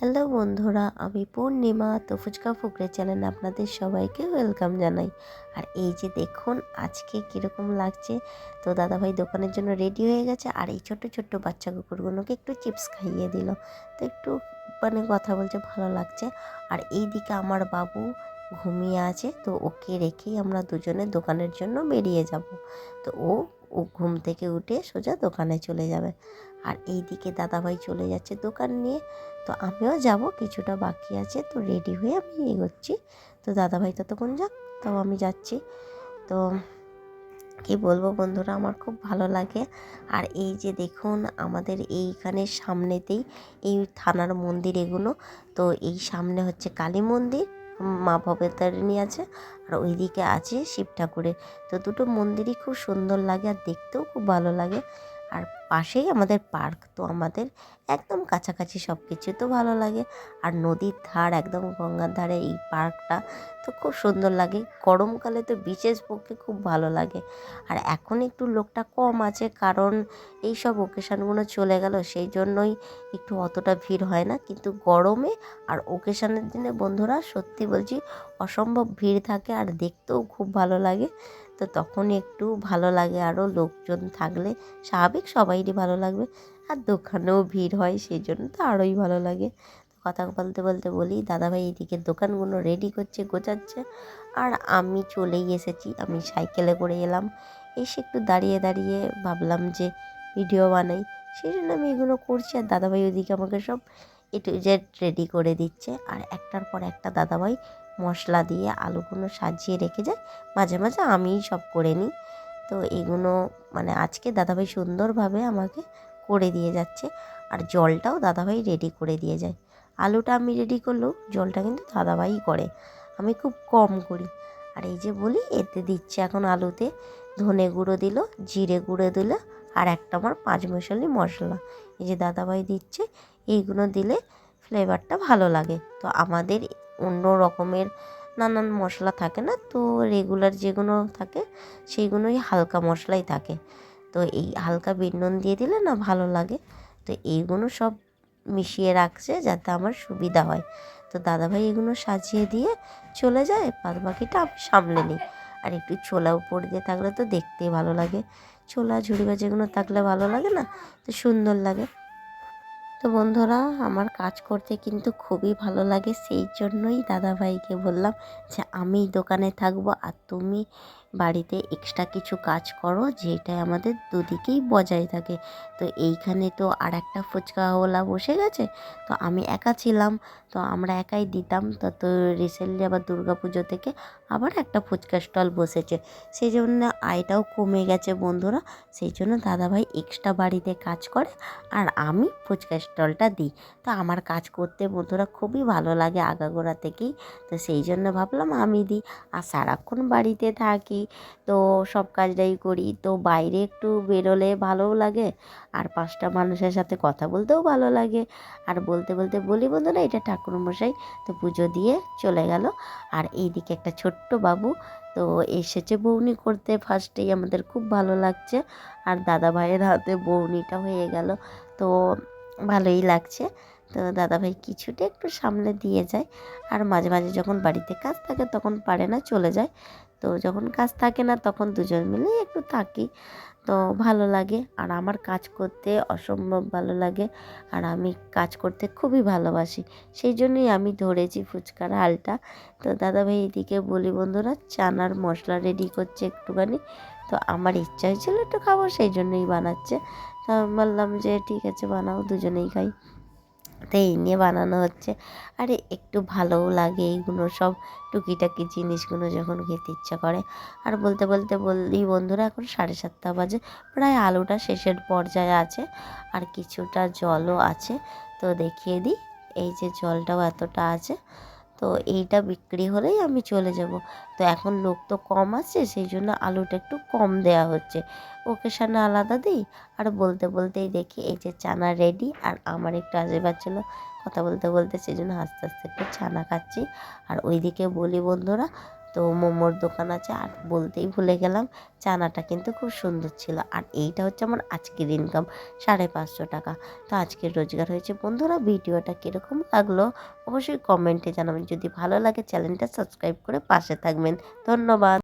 Hello বন্ধুরা, আমি পূর্ণিমা তো ফুচকা ফুকরে চ্যানেল আপনাদের সবাইকে ওয়েলকাম জানাই। আর এই যে দেখুন, আজকে কীরকম লাগছে? তো দাদাভাই দোকানের জন্য রেডি হয়ে গেছে, আর এই ছোট্ট ছোট্ট বাচ্চা কুকুরগুলোকে একটু চিপস খাইয়ে দিল। তো একটু মানে কথা বলছে ভালো লাগছে। আর এই দিকে আমার বাবু ঘুমিয়ে আছে, তো ওকে রেখেই আমরা দুজনে দোকানের জন্য বেরিয়ে যাব। তো ও ঘুম থেকে উঠে সোজা দোকানে চলে যাবে। আর এই দিকে দাদাভাই চলে যাচ্ছে দোকান নিয়ে। তো আমিও যাব, কিছুটা বাকি আছে। তো রেডি হয়ে আমি এগোচ্ছি। তো দাদাভাই ততক্ষণ যাক তাও আমি যাচ্ছি। তো কি বলব বন্ধুরা, আমার খুব ভালো লাগে। আর এই যে দেখুন, আমাদের এইখানে সামনেতেই এই থানার মন্দির এগুলো। তো এই সামনে হচ্ছে কালী মন্দির। মা ভবেতারিণী আছে আর ওই দিকে আছে শিব ঠাকুরের। তো দুটো মন্দিরই খুব সুন্দর লাগে আর দেখতেও খুব ভালো লাগে। আর পাশেই আমাদের পার্ক, তো আমাদের একদম কাছাকাছি সব কিছু তো ভালো লাগে। আর নদীর ধার একদম গঙ্গার ধারে এই পার্কটা, তো খুব সুন্দর লাগে। গরমকালে তো বিশেষ পক্ষে খুব ভালো লাগে। আর এখন একটু লোকটা কম আছে, কারণ এই সব ওকেশানগুলো চলে গেল, সেই জন্যই একটু অতটা ভিড় হয় না। কিন্তু গরমে আর ওকেশানের দিনে বন্ধুরা, সত্যি বলছি, অসম্ভব ভিড় থাকে আর দেখতেও খুব ভালো লাগে। তো তখন একটু ভালো লাগে। আরও লোকজন থাকলে স্বাভাবিক সবাইরই ভালো লাগবে। আর দোকানেও ভিড় হয় সেই জন্য তো আরোই ভালো লাগে। কথা বলতে বলতে বলি, দাদাভাই এদিকে দোকানগুলো রেডি করছে, গোছাচ্ছে। আর আমি চলেই এসেছি, আমি সাইকেলে করে এলাম। এসে একটু দাঁড়িয়ে দাঁড়িয়ে ভাবলাম যে ভিডিও বানাই। সেই জন্য আমি এগুলো করছি আর দাদাভাই ওদিকে আমাকে সব এ টু জেড রেডি করে দিচ্ছে। আর একটার পর একটা দাদাভাই মশলা দিয়ে আলুগুলো সাজিয়ে রেখে যায়। মাঝে মাঝে আমিই সব করে নিই। তো এগুলো মানে আজকে দাদাভাই সুন্দরভাবে আমাকে করে দিয়ে যাচ্ছে। আর জলটাও দাদাভাই রেডি করে দিয়ে যায়। আলুটা আমি রেডি করলেও জলটা কিন্তু দাদাভাই করে। আমি খুব কম করি। আর এই যে বলি, এতে দিচ্ছে এখন আলুতে। ধনে গুঁড়ো দিল, জিরে গুঁড়ো দিল, আর একটা আমার পাঁচ মশালি। মশলা এই যে দাদাভাই দিচ্ছে, এইগুলো দিলে ফ্লেভারটা ভালো লাগে। তো আমাদের অন্য রকমের নানান মশলা থাকে না? তো রেগুলার যেগুলো থাকে সেইগুলোই হালকা মশলাই থাকে। তো এই হালকা বিনুন দিয়ে দিলে না ভালো লাগে। তো এইগুলো সব মিশিয়ে রাখছে যাতে আমার সুবিধা হয়। তো দাদাভাই এগুলো সাজিয়ে দিয়ে চলে যায়, বাদ বাকিটা আমি সামলে নিই। আর একটু ছোলা উপর দিয়ে থাকলে তো দেখতেই ভালো লাগে। ছোলা, ঝুড়ি বা যেগুলো থাকলে ভালো লাগে না? তো সুন্দর লাগে। তো বন্ধুরা, আমার কাজ করতে কিন্তু খুবই ভালো লাগে সেই জন্যই দাদাভাইকে বললাম যে, আমি দোকানে থাকব আর তুমি বাড়িতে এক্সট্রা কিছু কাজ করো যেটাই আমাদের দুদিকেই বজায় থাকে। তো এইখানে তো আর একটা ফুচকাওয়ালা বসে গেছে, তো আমি একা ছিলাম, তো আমরা একাই দিতাম। তো তো রিসেন্টলি আবার দুর্গা পুজো থেকে আবার একটা ফুচকা স্টল বসেছে। সেই জন্য আয়টাও কমে গেছে বন্ধুরা সেই জন্য দাদাভাই এক্সট্রা বাড়িতে কাজ করে আর আমি ফুচকা স্টলটা দিই। তো আমার কাজ করতে বন্ধুরা খুবই ভালো লাগে আগাগোড়া থেকেই, তো সেই জন্য ভাবলাম আমি দিই। আর সারাক্ষণ বাড়িতে থাকি তো সব কাজটাই করি। তো বাইরে একটু বেরোলে ভালোও লাগে, আর পাঁচটা মানুষের সাথে কথা বলতেও ভালো লাগে। আর বলতে বলতে বলি, বন্ধুরা, এটা ঠাকুরমশাই, তো পুজো দিয়ে চলে গেল। আর এইদিকে একটা ছোট্ট বাবু, তো এসেছে বৌনি করতে। ফার্স্টেই আমাদের খুব ভালো লাগছে। আর দাদা ভাইয়ের হাতে বৌনিটা হয়ে গেল। তো ভালোই লাগছে। তো দাদাভাই কিছুটা একটু সামলে দিয়ে যায়। আর মাঝে মাঝে যখন বাড়িতে কাজ থাকে তখন পারে না চলে যায়। তো যখন কাজ থাকে না তখন দুজন মিলেই একটু থাকি। তো ভালো লাগে। আর আমার কাজ করতে অসম্ভব ভালো লাগে। আর আমি কাজ করতে খুবই ভালোবাসি। সেই জন্যই আমি ধরেছি ফুচকার হালটা। তো দাদাভাই এদিকে বলি, বন্ধুরা, চানার মশলা রেডি করছে একটুখানি। তো আমার ইচ্ছা হয়েছিল একটু খাব, সেই জন্যই বানাচ্ছে। তো আমি বললাম যে, ঠিক আছে, বানাও, দুজনেই খাই। এই নিয়ে বানানো হচ্ছে। আরে একটু ভালোও লাগে এইগুলো সব, টুকিটাকি জিনিসগুলো যখন খেতে ইচ্ছা করে। আর বলতে বলতে বললি বন্ধুরা, এখন সাড়ে সাতটা বাজে, প্রায় আলুটা শেষের পর্যায়ে আছে, আর কিছুটা জলও আছে। তো দেখিয়ে দিই, এই যে জলটাও এতটা আছে। তো এইটা বিক্রি হলেই আমি চলে যাব। তো এখন লোক তো কম আছে, সেই জন্য আলুটা একটু কম দেয়া হচ্ছে। ওকে সামনে আলাদা দিই? আর বলতে বলতেই দেখি এই যে চানা রেডি আর আমার একটু আজে ছিল। কথা বলতে বলতে সেই জন্য আস্তে আস্তে একটু ছানা খাচ্ছি। আর ওইদিকে বলি বন্ধুরা তো মোমোর দোকান আছে, আর বলতেই ভুলে গেলাম, চানাটা কিন্তু খুব সুন্দর ছিল। আর এইটা হচ্ছে আমার আজকের ইনকাম সাড়ে পাঁচশো টাকা। তো আজকের রোজগার হয়েছে। বন্ধুরা, ভিডিওটা কীরকম লাগল অবশ্যই কমেন্টে জানাবেন। যদি ভালো লাগে চ্যানেলটা সাবস্ক্রাইব করে পাশে থাকবেন। ধন্যবাদ।